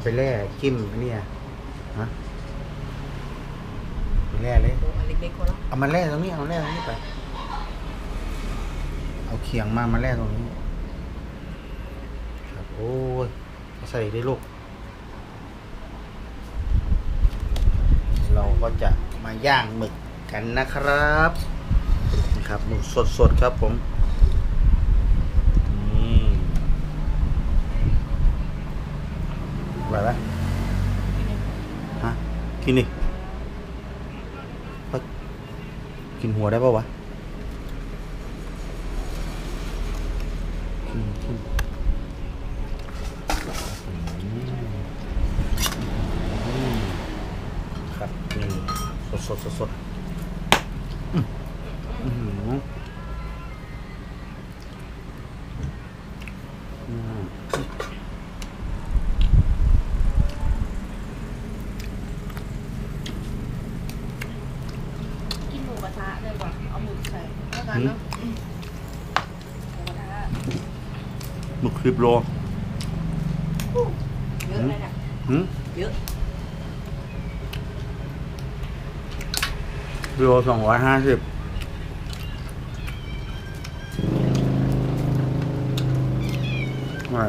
เอาไปแล่จิ้มอันเนี้ยฮะไปแล่เลย โอ้อันเล็กๆคนละเอามาแล่ตรงนี้ เอาแล่ตรงนี้ไป เอาเขียงมามาแล่ตรงนี้ ครับ โอ้ยเอาใส่ได้ลูก เราก็จะมาย่างหมึกกันนะครับนะครับหมึกสดๆครับผม ไหวไหมฮะ กินดิกินหัวได้ปะวะครับนี่สดสดสดสดอืมอื้อหืออืม กินหมูก ระทะเลยว่ะเอาหมึกใส่เท่ากันเนาะอืมหมูกระทะหมึกคลิปโลเยอะเลยเนี่ยหืมเยอะโลสองร้อยห้าสิบไม่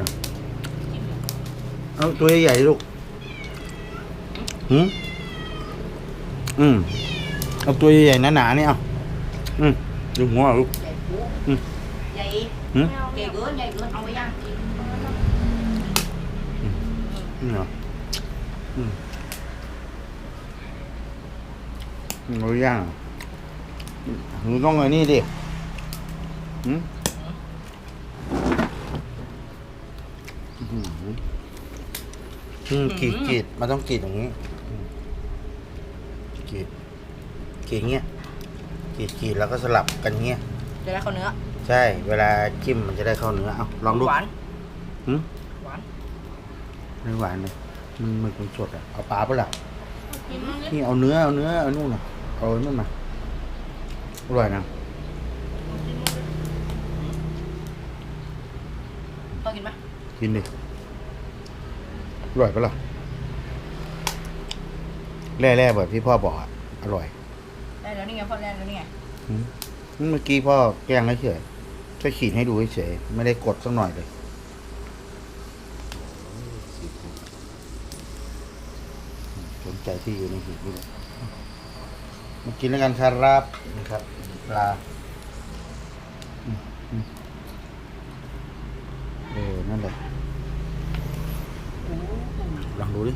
เอาตัวใหญ่ๆลูกหืมอืม เอาตัวใหญ่ๆหนาๆนี่เอาอืมดูหัวลูกใหญ่ปุ๊อืมใหญ่หืมใหญ่เกินใหญ่เกินเอาไว้ย่างกินนี่เหรออืมหมูย่างหนูต้องไอ้นี่ดิหืมอื้อหืออืมกรีดกรีดมันต้องกรีดอย่างนี้อืมกรีด กรีดอย่างเงี้ยกรีดกรีดแล้วก็สลับกันเงี้ยจะได้ข้าวเนื้อ ใช่ เวลาจิ้มมันจะได้เข้าเนื้อเอาลองดูหวานหืมหวานไม่หวานเลยมันหมึกมันสดอะเอาปลาปะล่ะกินมั้งดินี่เอาเนื้อเอาเนื้อเอานู่นน่ะเอาไอ้นู่นมาอร่อยนะต้องกินไหมกินดิอร่อยปะล่ะแร่ๆแบบที่พ่อบอกอะอร่อย ได้แล้วนี่ไงพ่อแรกแล้วนี่ไงอืมเมื่อกี้พ่อแกล้งเฉยๆแค่ขีดให้ดูเฉยๆไม่ได้กดสักหน่อยเลยสนใจที่อยู่ในหีบนี่เลยมากินแล้วกันครับนะครับปลาเออนั่นแหละลองดูดิ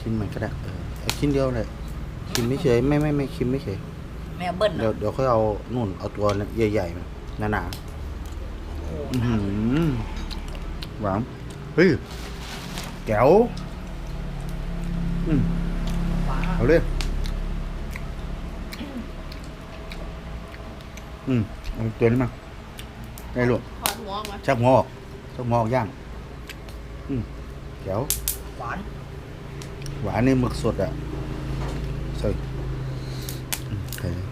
ชิ้นมันก็ได้เออชิ้นเดียวเลย ชิมไม่เฉยไม่ไม่ไม่ชิมไม่เฉยแม่เอาเบิ้ลเดี๋ยวเนาะเดี๋ยวค่อยเอานู่นเอาตัวใหญ่ๆมันหนาๆอื้อหือหวานเฮ้ยแก้วอืมหวานเอาเลยอืมเอาตัวนี้มาได้ลูกถอดหัวออกมาชักหัวออกชักหัวออกย่างอืมแก้วหวานหวานในหมึกสดอะ ใส่อืมใส่เลย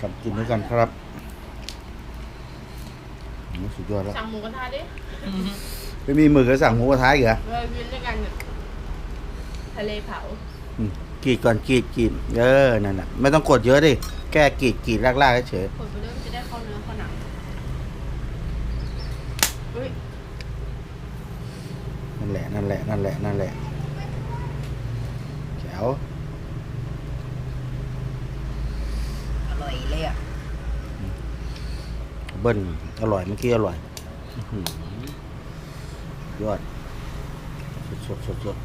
กลับกินด้วยกันครับอืมสุดยอดแล้วสั่งหมูกระทะดิไม่มีหมึกก็สั่งหมูกระทะอีกเหรอเรากินด้วยกันเนี่ยทะเลเผาอืมกรีดก่อนกรีดกรีดเออนั่นแหละไม่ต้องกดเยอะดิแค่กรีดกรีดลากๆเฉยผลไปเริ่มจะได้เข้าเนื้อเข้าหนังอุ้ยๆนั่นแหละนั่นแหละนั่นแหละนั่นแหละแจ๋ ว อร่อยเลยอะ เบิ้ลอร่อยเมื่อกี้อร่อยอื้อหือยอด สดสดสดสด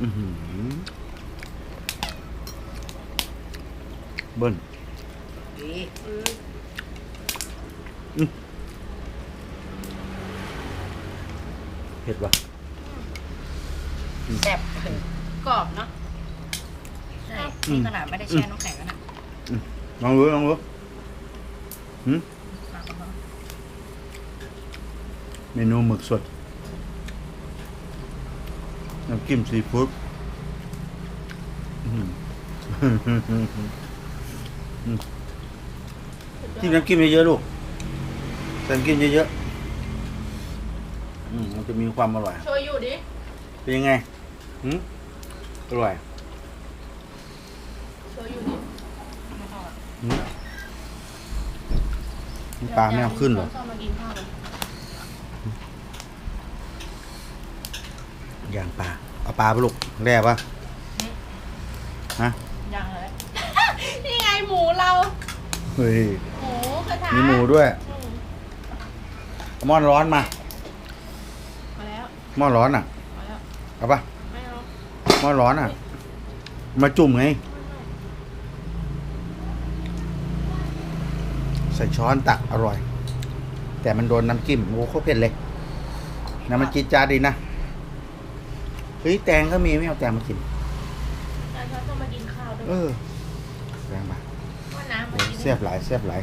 อือหือเบิ้ลดีอืมเผ็ดว่ะ แซ่บกรอบเนาะใช่นี่ขนาดไม่ได้แช่น้ำแข็งแล้วนะลองดูลองดูหืมเมนูหมึกสดน้ำจิ้มซีฟู้ดอื้อหือจิ้มน้ำจิ้มเยอะๆลูกแต่กินเยอะๆอืมมันจะมีความอร่อยโชยุดิ เป็นยังไง หืมอร่อยโชยุดิหืมน้ำปลาไม่เอาขึ้นเหรอ ชอบมากินข้าวกันย่างปลา เอาปลาไปลูกแร่ปะฮะ ยังเลย นี่ไงหมูเรา เฮ้ย หมูกระทะมีหมูด้วยอืมเอาหม้อนร้อนมามาแล้วหม้อร้อนอะ มาแล้ว เอาปะไม่เอา หม้อร้อนอะ มาจุ่มไง ใส่ช้อนตักอร่อย แต่มันโดนน้ำจิ้มโอ้โคตรเผ็ดเลย น้ำมันจี๊ดจ้าดดีนะ เฮ้ยแตงก็มีไม่เอาแตงมากินอาจารย์ชอบมากินข้าวด้วยเออแตงมาว่าน้ำโอ้มากิน เสียบหลายเสียบหลาย